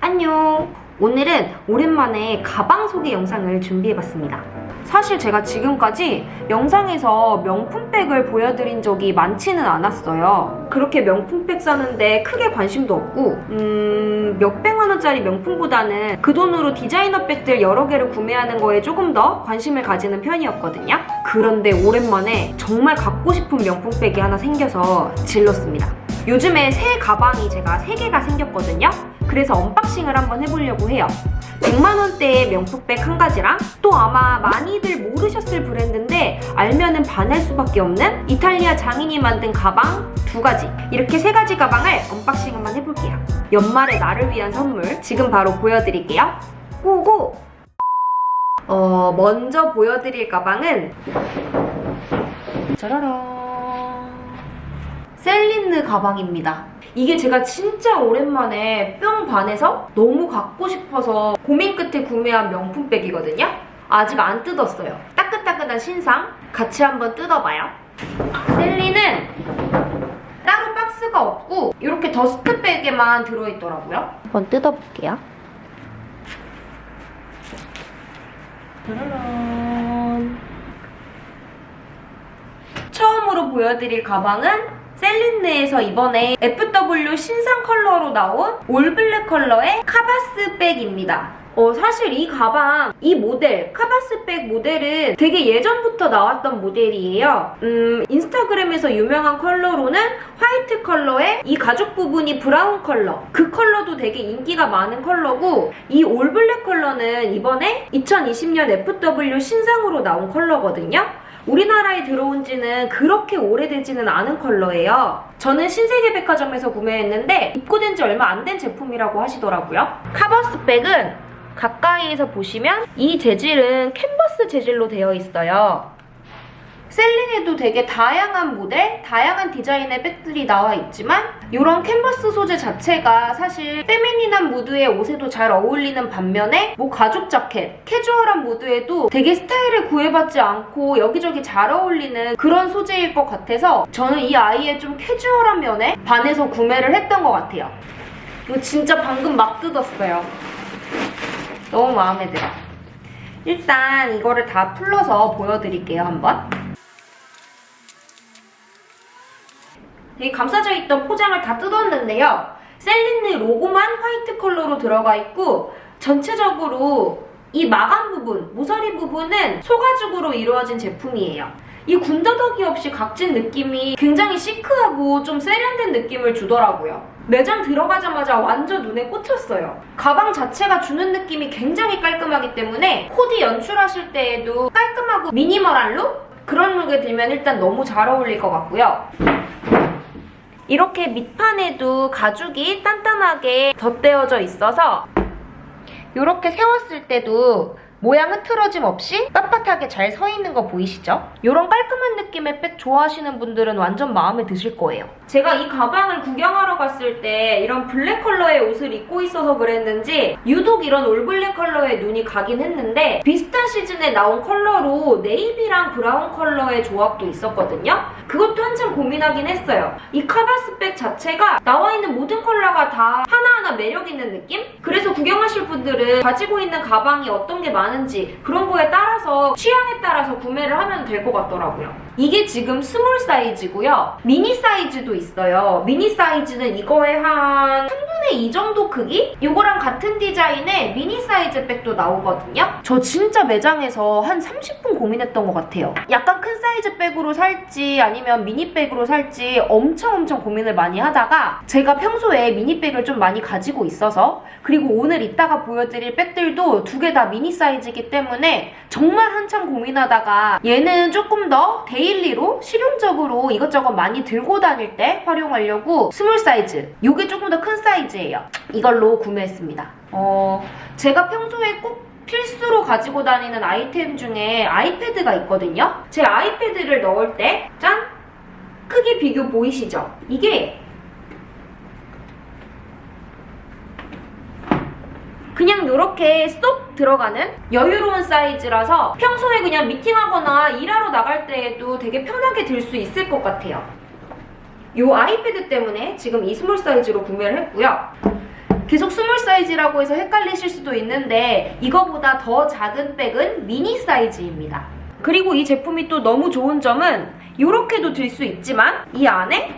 안녕. 오늘은 오랜만에 가방 소개 영상을 준비해봤습니다. 사실 제가 지금까지 영상에서 명품백을 보여드린 적이 많지는 않았어요. 그렇게 명품백 사는데 크게 관심도 없고, 음, 몇백만 원짜리 명품보다는 그 돈으로 디자이너 백들 여러 개를 구매하는 거에 조금 더 관심을 가지는 편이었거든요. 그런데 오랜만에 정말 갖고 싶은 명품백이 하나 생겨서 질렀습니다. 요즘에 새 가방이 제가 3개가 생겼거든요. 그래서 언박싱을 한번 해보려고 해요. 100만원대의 명품백 한 가지랑 또 아마 많이들 모르셨을 브랜드인데 알면은 반할 수밖에 없는 이탈리아 장인이 만든 가방 두 가지 이렇게 세 가지 가방을 언박싱 한번 해볼게요. 연말에 나를 위한 선물 지금 바로 보여드릴게요. 고고! 어, 먼저 보여드릴 가방은 짜라란 셀린느 가방입니다. 이게 제가 진짜 오랜만에 뿅 반해서 너무 갖고 싶어서 고민 끝에 구매한 명품백이거든요. 아직 안 뜯었어요. 따끈따끈한 신상 같이 한번 뜯어봐요. 셀린은 따로 박스가 없고 이렇게 더스트백에만 들어있더라고요. 한번 뜯어볼게요. 짜라란. 처음으로 보여드릴 가방은 셀린느에서 이번에 FW 신상 컬러로 나온 올블랙 컬러의 카바스 백입니다. 어, 사실 이 가방, 이 모델, 카바스 백 모델은 되게 예전부터 나왔던 모델이에요. 음, 인스타그램에서 유명한 컬러로는 화이트 컬러에 이 가죽 부분이 브라운 컬러. 그 컬러도 되게 인기가 많은 컬러고, 이 올블랙 컬러는 이번에 2020년 FW 신상으로 나온 컬러거든요. 우리나라에 들어온 지는 그렇게 오래되지는 않은 컬러예요. 저는 신세계 백화점에서 구매했는데 입고된 지 얼마 안 된 제품이라고 하시더라고요. 카버스 백은 가까이에서 보시면 이 재질은 캔버스 재질로 되어 있어요. 셀린에도 되게 다양한 모델, 다양한 디자인의 백들이 나와 있지만 이런 캔버스 소재 자체가 사실 페미닌한 무드의 옷에도 잘 어울리는 반면에 뭐 가죽 자켓, 캐주얼한 무드에도 되게 스타일을 구애받지 않고 여기저기 잘 어울리는 그런 소재일 것 같아서 저는 이 아이의 좀 캐주얼한 면에 반해서 구매를 했던 것 같아요. 이거 진짜 방금 막 뜯었어요. 너무 마음에 들어. 일단 이거를 다 풀러서 보여드릴게요, 한번. 되게 감싸져 있던 포장을 다 뜯었는데요. 셀린느 로고만 화이트 컬러로 들어가 있고 전체적으로 이 마감 부분, 모서리 부분은 소가죽으로 이루어진 제품이에요. 이 군더더기 없이 각진 느낌이 굉장히 시크하고 좀 세련된 느낌을 주더라고요. 매장 들어가자마자 완전 눈에 꽂혔어요. 가방 자체가 주는 느낌이 굉장히 깔끔하기 때문에 코디 연출하실 때에도 깔끔하고 미니멀한 룩? 그런 룩에 들면 일단 너무 잘 어울릴 것 같고요. 이렇게 밑판에도 가죽이 단단하게 덧대어져 있어서 이렇게 세웠을 때도 모양 흐트러짐 없이 빳빳하게 잘 서 있는 거 보이시죠? 이런 깔끔한 느낌의 백 좋아하시는 분들은 완전 마음에 드실 거예요. 제가 이 가방을 구경하러 갔을 때 이런 블랙 컬러의 옷을 입고 있어서 그랬는지 유독 이런 올블랙 컬러에 눈이 가긴 했는데 비슷한 시즌에 나온 컬러로 네이비랑 브라운 컬러의 조합도 있었거든요. 그것도 한참 고민하긴 했어요. 이 카바스 백 자체가 나와 있는 모든 컬러가 다 하나하나 매력 있는 느낌? 그래서 구경하실 분들은 가지고 있는 가방이 어떤 게 많은지 그런 거에 따라서 취향에 따라서 구매를 하면 될 것 같더라고요. 이게 지금 스몰 사이즈고요. 미니 사이즈도 있어요. 미니 사이즈는 이거의 한 3분의 2 정도 크기? 이거랑 같은 디자인의 미니 사이즈 백도 나오거든요. 저 진짜 매장에서 한 30분 고민했던 것 같아요. 약간 큰 사이즈 백으로 살지 아니면 미니 백으로 살지 엄청 엄청 고민을 많이 하다가 제가 평소에 미니 백을 좀 많이 가지고 있어서 그리고 오늘 이따가 보여드릴 백들도 두 개 다 미니 사이즈이기 때문에 정말 한참 고민하다가 얘는 조금 더 데 일리로 실용적으로 이것저것 많이 들고 다닐 때 활용하려고 스몰 사이즈 이게 조금 더 큰 사이즈예요 이걸로 구매했습니다 어 제가 평소에 꼭 필수로 가지고 다니는 아이템 중에 아이패드가 있거든요 제 아이패드를 넣을 때 짠! 크기 비교 보이시죠? 이게 그냥 이렇게 쏙 들어가는 여유로운 사이즈라서 평소에 그냥 미팅하거나 일하러 나갈 때에도 되게 편하게 들 수 있을 것 같아요. 이 아이패드 때문에 지금 이 스몰 사이즈로 구매를 했고요. 계속 스몰 사이즈라고 해서 헷갈리실 수도 있는데 이거보다 더 작은 백은 미니 사이즈입니다. 그리고 이 제품이 또 너무 좋은 점은 이렇게도 들 수 있지만 이 안에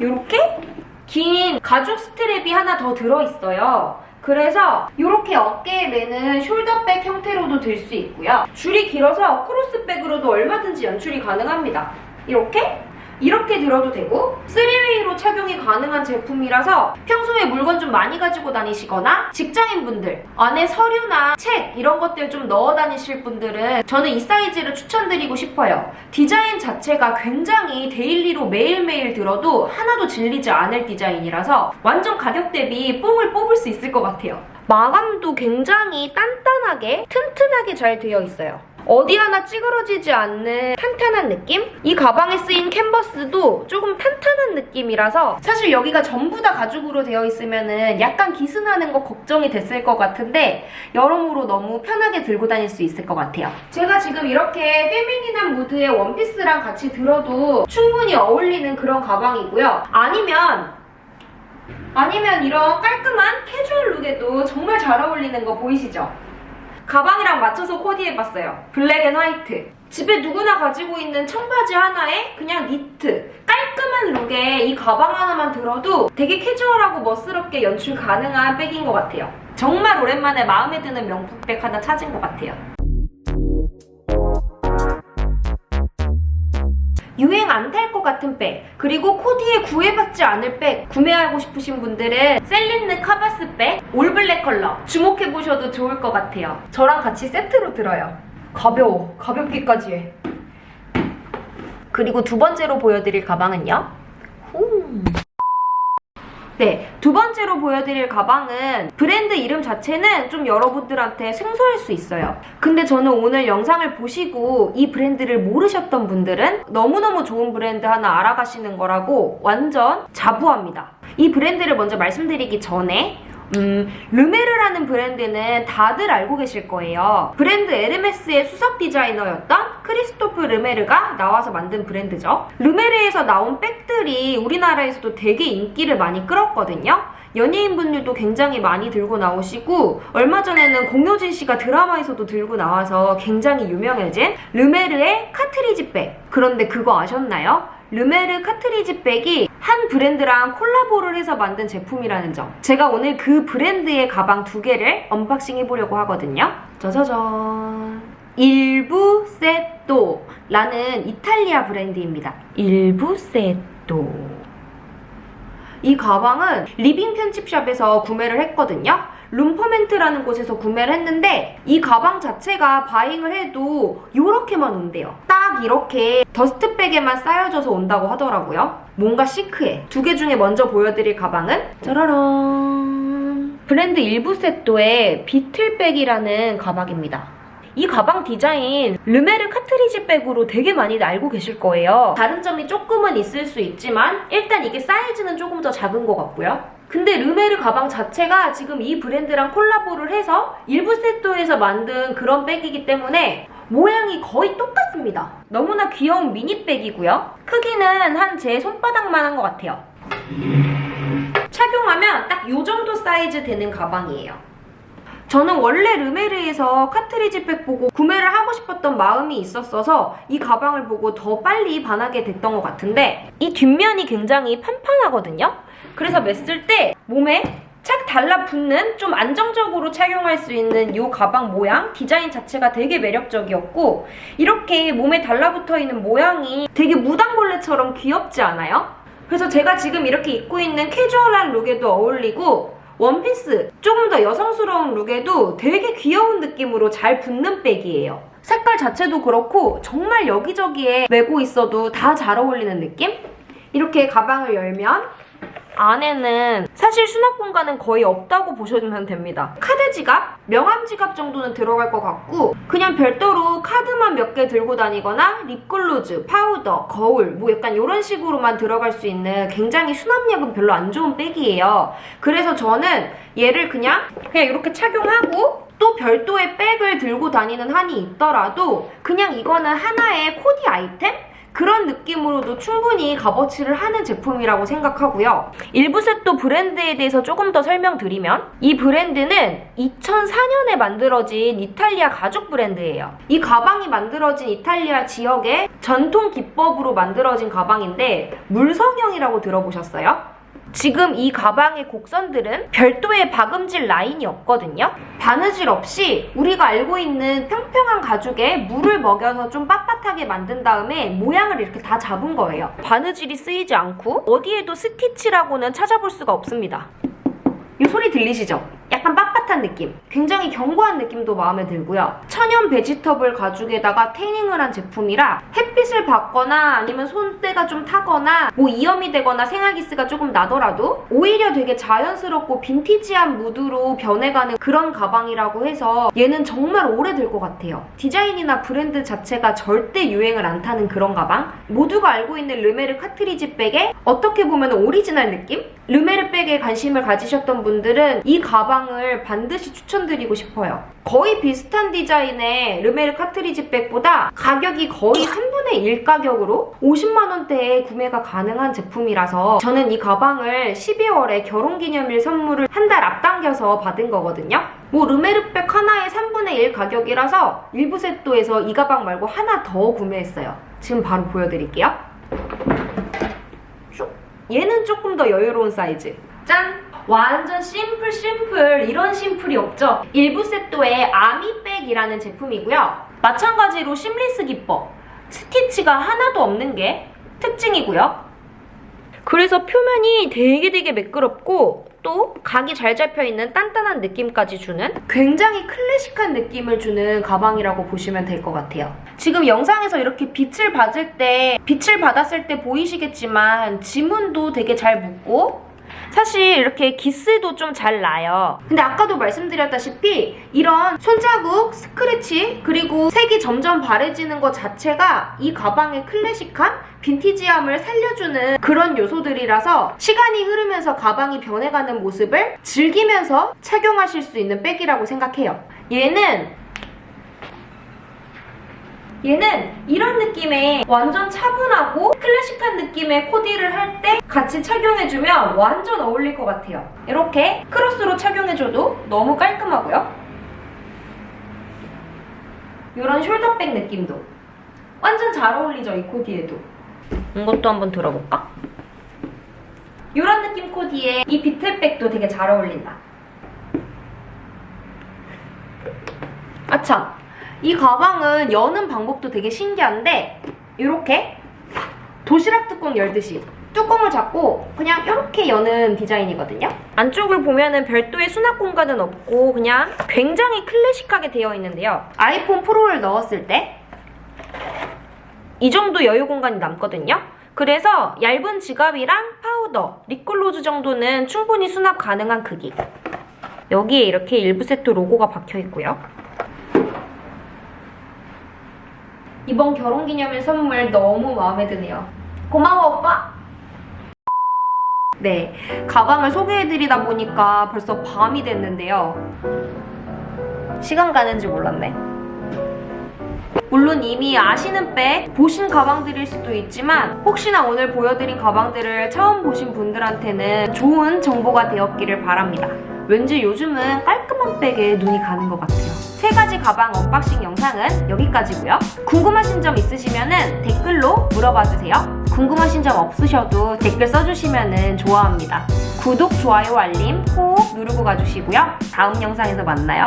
이렇게 긴 가죽 스트랩이 하나 더 들어있어요. 그래서 이렇게 어깨에 매는 숄더백 형태로도 들 수 있고요. 줄이 길어서 크로스백으로도 얼마든지 연출이 가능합니다. 이렇게 이렇게 들어도 되고 3웨이로 착용이 가능한 제품이라서 평소에 물건 좀 많이 가지고 다니시거나 직장인분들 안에 서류나 책 이런 것들 좀 넣어 다니실 분들은 저는 이 사이즈를 추천드리고 싶어요. 디자인 자체가 굉장히 데일리로 매일매일 들어도 하나도 질리지 않을 디자인이라서 완전 가격 대비 뽕을 뽑을 수 있을 것 같아요. 마감도 굉장히 단단하게 튼튼하게 잘 되어 있어요. 어디 하나 찌그러지지 않는 탄탄한 느낌? 이 가방에 쓰인 캔버스도 조금 탄탄한 느낌이라서 사실 여기가 전부 다 가죽으로 되어 있으면은 약간 기스나는 거 걱정이 됐을 것 같은데 여러모로 너무 편하게 들고 다닐 수 있을 것 같아요. 제가 지금 이렇게 페미닌한 무드의 원피스랑 같이 들어도 충분히 어울리는 그런 가방이고요. 아니면 아니면 이런 깔끔한 캐주얼 룩에도 정말 잘 어울리는 거 보이시죠? 가방이랑 맞춰서 코디해봤어요. 블랙 앤 화이트. 집에 누구나 가지고 있는 청바지 하나에 그냥 니트. 깔끔한 룩에 이 가방 하나만 들어도 되게 캐주얼하고 멋스럽게 연출 가능한 백인 것 같아요. 정말 오랜만에 마음에 드는 명품백 하나 찾은 것 같아요. 유행 안 탈 것 같은 백, 그리고 코디에 구애받지 않을 백 구매하고 싶으신 분들은 셀린느 카바스 백 올블랙 컬러 주목해보셔도 좋을 것 같아요. 저랑 같이 세트로 들어요. 가벼워. 가볍기까지 해. 그리고 두 번째로 보여드릴 가방은요. 후. 네, 두 번째로 보여드릴 가방은 브랜드 이름 자체는 좀 여러분들한테 생소할 수 있어요. 근데 저는 오늘 영상을 보시고 이 브랜드를 모르셨던 분들은 너무너무 좋은 브랜드 하나 알아가시는 거라고 완전 자부합니다. 이 브랜드를 먼저 말씀드리기 전에 음, 르메르라는 브랜드는 다들 알고 계실 거예요. 브랜드 에르메스의 수석 디자이너였던 크리스토프 르메르가 나와서 만든 브랜드죠. 르메르에서 나온 백들이 우리나라에서도 되게 인기를 많이 끌었거든요. 연예인분들도 굉장히 많이 들고 나오시고 얼마 전에는 공효진 씨가 드라마에서도 들고 나와서 굉장히 유명해진 르메르의 카트리지 백. 그런데 그거 아셨나요? 르메르 카트리지 백이 한 브랜드랑 콜라보를 해서 만든 제품이라는 점. 제가 오늘 그 브랜드의 가방 두 개를 언박싱 해보려고 하거든요. 짜자잔. 일부 세토라는 이탈리아 브랜드입니다. 일부 세토. 이 가방은 리빙 편집샵에서 구매를 했거든요. 룸퍼멘트라는 곳에서 구매를 했는데 이 가방 자체가 바잉을 해도 이렇게만 온대요. 딱 이렇게 더스트백에만 쌓여져서 온다고 하더라고요. 뭔가 시크해. 두 개 중에 먼저 보여드릴 가방은 짜라란 브랜드 일부 세토의 비틀백이라는 가방입니다. 이 가방 디자인 르메르 카트리지 백으로 되게 많이 알고 계실 거예요. 다른 점이 조금은 있을 수 있지만 일단 이게 사이즈는 조금 더 작은 것 같고요. 근데 르메르 가방 자체가 지금 이 브랜드랑 콜라보를 해서 일부 세토에서 만든 그런 백이기 때문에 모양이 거의 똑같습니다. 너무나 귀여운 미니백이고요. 크기는 한 제 손바닥만 한 것 같아요. 착용하면 딱 이 정도 사이즈 되는 가방이에요. 저는 원래 르메르에서 카트리지 백 보고 구매를 하고 싶었던 마음이 있었어서 이 가방을 보고 더 빨리 반하게 됐던 것 같은데 이 뒷면이 굉장히 판판하거든요. 그래서 맸을 때 몸에 착 달라붙는 좀 안정적으로 착용할 수 있는 이 가방 모양 디자인 자체가 되게 매력적이었고 이렇게 몸에 달라붙어 있는 모양이 되게 무당벌레처럼 귀엽지 않아요? 그래서 제가 지금 이렇게 입고 있는 캐주얼한 룩에도 어울리고 원피스 조금 더 여성스러운 룩에도 되게 귀여운 느낌으로 잘 붙는 백이에요. 색깔 자체도 그렇고 정말 여기저기에 메고 있어도 다 잘 어울리는 느낌? 이렇게 가방을 열면 안에는 사실 수납 공간은 거의 없다고 보셔주면 됩니다. 카드 지갑, 명함 지갑 정도는 들어갈 것 같고 그냥 별도로 카드만 몇 개 들고 다니거나 립글로즈, 파우더, 거울 뭐 약간 이런 식으로만 들어갈 수 있는 굉장히 수납력은 별로 안 좋은 백이에요. 그래서 저는 얘를 그냥 그냥 이렇게 착용하고 또 별도의 백을 들고 다니는 한이 있더라도 그냥 이거는 하나의 코디 아이템? 그런 느낌으로도 충분히 값어치를 하는 제품이라고 생각하고요. 일부셋도 브랜드에 대해서 조금 더 설명드리면 이 브랜드는 2004년에 만들어진 이탈리아 가죽 브랜드예요. 이 가방이 만들어진 이탈리아 지역의 전통 기법으로 만들어진 가방인데 물성형이라고 들어보셨어요? 지금 이 가방의 곡선들은 별도의 박음질 라인이 없거든요. 바느질 없이 우리가 알고 있는 평평한 가죽에 물을 먹여서 좀 빳빳하게 만든 다음에 모양을 이렇게 다 잡은 거예요. 바느질이 쓰이지 않고 어디에도 스티치라고는 찾아볼 수가 없습니다. 이 소리 들리시죠? 약간 빳빳한 느낌. 굉장히 견고한 느낌도 마음에 들고요. 천연 베지터블 가죽에다가 태닝을 한 제품이라 햇빛을 받거나 아니면 손때가 좀 타거나 뭐 이염이 되거나 생활기스가 조금 나더라도 오히려 되게 자연스럽고 빈티지한 무드로 변해가는 그런 가방이라고 해서 얘는 정말 오래될 것 같아요. 디자인이나 브랜드 자체가 절대 유행을 안 타는 그런 가방? 모두가 알고 있는 르메르 카트리지 백의 어떻게 보면 오리지널 느낌? 르메르 백에 관심을 가지셨던 분들은 이 가방 을 반드시 추천드리고 싶어요. 거의 비슷한 디자인의 르메르 카트리지 백보다 가격이 거의 3분의 1 가격으로 50만 원대에 구매가 가능한 제품이라서 저는 이 가방을 12월에 결혼기념일 선물을 한 달 앞당겨서 받은 거거든요. 뭐 르메르백 하나에 3분의 1 가격이라서 일부 세트에서 이 가방 말고 하나 더 구매했어요. 지금 바로 보여드릴게요. 슉. 얘는 조금 더 여유로운 사이즈. 짠! 완전 심플 심플 이런 심플이 없죠? 일부 세트의 아미백이라는 제품이고요. 마찬가지로 심리스 기법. 스티치가 하나도 없는 게 특징이고요. 그래서 표면이 되게 되게 매끄럽고 또 각이 잘 잡혀있는 단단한 느낌까지 주는 굉장히 클래식한 느낌을 주는 가방이라고 보시면 될 것 같아요. 지금 영상에서 이렇게 빛을 받을 때 빛을 받았을 때 보이시겠지만 지문도 되게 잘 묻고 사실 이렇게 기스도 좀 잘 나요. 근데 아까도 말씀드렸다시피 이런 손자국, 스크래치, 그리고 색이 점점 바래지는 것 자체가 이 가방의 클래식함, 빈티지함을 살려주는 그런 요소들이라서 시간이 흐르면서 가방이 변해가는 모습을 즐기면서 착용하실 수 있는 백이라고 생각해요. 얘는 얘는 이런 느낌의 완전 차분하고 클래식한 느낌의 코디를 할 때 같이 착용해주면 완전 어울릴 것 같아요. 이렇게 크로스로 착용해줘도 너무 깔끔하고요. 이런 숄더백 느낌도 완전 잘 어울리죠, 이 코디에도. 이것도 한번 들어볼까? 이런 느낌 코디에 이 비틀백도 되게 잘 어울린다. 아참, 이 가방은 여는 방법도 되게 신기한데 이렇게 도시락 뚜껑 열듯이 뚜껑을 잡고 그냥 이렇게 여는 디자인이거든요. 안쪽을 보면은 별도의 수납 공간은 없고 그냥 굉장히 클래식하게 되어 있는데요. 아이폰 프로를 넣었을 때 이 정도 여유 공간이 남거든요. 그래서 얇은 지갑이랑 파우더, 립글로즈 정도는 충분히 수납 가능한 크기. 여기에 이렇게 일부 세트 로고가 박혀 있고요. 이번 결혼기념일 선물 너무 마음에 드네요. 고마워 오빠. 네, 가방을 소개해드리다 보니까 벌써 밤이 됐는데요. 시간 가는 줄 몰랐네. 물론 이미 아시는 백, 보신 가방들일 수도 있지만 혹시나 오늘 보여드린 가방들을 처음 보신 분들한테는 좋은 정보가 되었기를 바랍니다. 왠지 요즘은 깔끔한 백에 눈이 가는 것 같아요. 세 가지 가방 언박싱 영상은 여기까지고요. 궁금하신 점 있으시면 댓글로 물어봐 주세요. 궁금하신 점 없으셔도 댓글 써주시면 좋아합니다. 구독, 좋아요, 알림 꼭 누르고 가주시고요. 다음 영상에서 만나요.